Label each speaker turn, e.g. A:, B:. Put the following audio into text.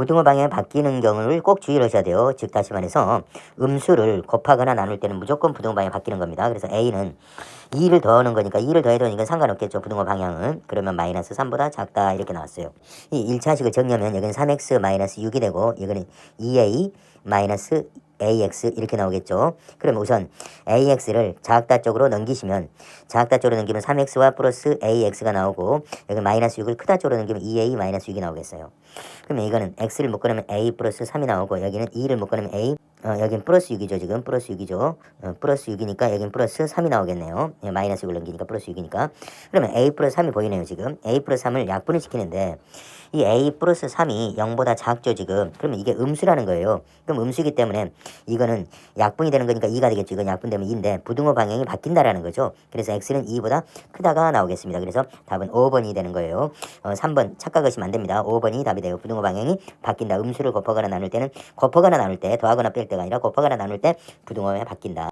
A: 부등호 방향이 바뀌는 경우를 꼭 주의를 하셔야 돼요. 즉 다시 말해서 음수를 곱하거나 나눌 때는 무조건 부등호 방향이 바뀌는 겁니다. 그래서 A는 2를 더하는 거니까 2를 더해도 이건 상관없겠죠. 부등호 방향은. 그러면 마이너스 3보다 작다 이렇게 나왔어요. 이 1차식을 정리하면 여기는 3x 마이너스 6이 되고 이거는 2a 마이너스 ax 이렇게 나오겠죠. 그럼 우선 ax를 작다 쪽으로 넘기시면 작다 쪽으로 넘기면 3x와 플러스 ax가 나오고 여기 마이너스 6을 크다 쪽으로 넘기면 2a 마이너스 6이 나오겠어요. 그러면 이거는 x를 묶어놓으면 a 플러스 3이 나오고 여기는 2를 묶어놓으면 a 어, 여긴 플러스 6이죠 지금. 플러스 6이죠. 어, 플러스 6이니까 여긴 플러스 3이 나오겠네요. 예, 마이너스 6을 넘기니까 플러스 6이니까. 그러면 a 플러스 3이 보이네요 지금. a 플러스 3을 약분을 시키는데 이 a 플러스 3이 0보다 작죠 지금. 그러면 이게 음수라는 거예요. 그럼 음수이기 때문에 이거는 약분이 되는 거니까 2가 되겠죠. 이건 약분되면 2인데 부등호 방향이 바뀐다라는 거죠. 그래서 x는 2보다 크다가 나오겠습니다. 그래서 답은 5번이 되는 거예요. 어, 3번 착각하시면 안 됩니다. 5번이 답이 되고 부등호 방향이 바뀐다. 음수를 곱하거나 나눌 때는 곱하거나 나눌 때 더하거나 뺄 때가 아니라 곱하거나 나눌 때 부등호에 바뀐다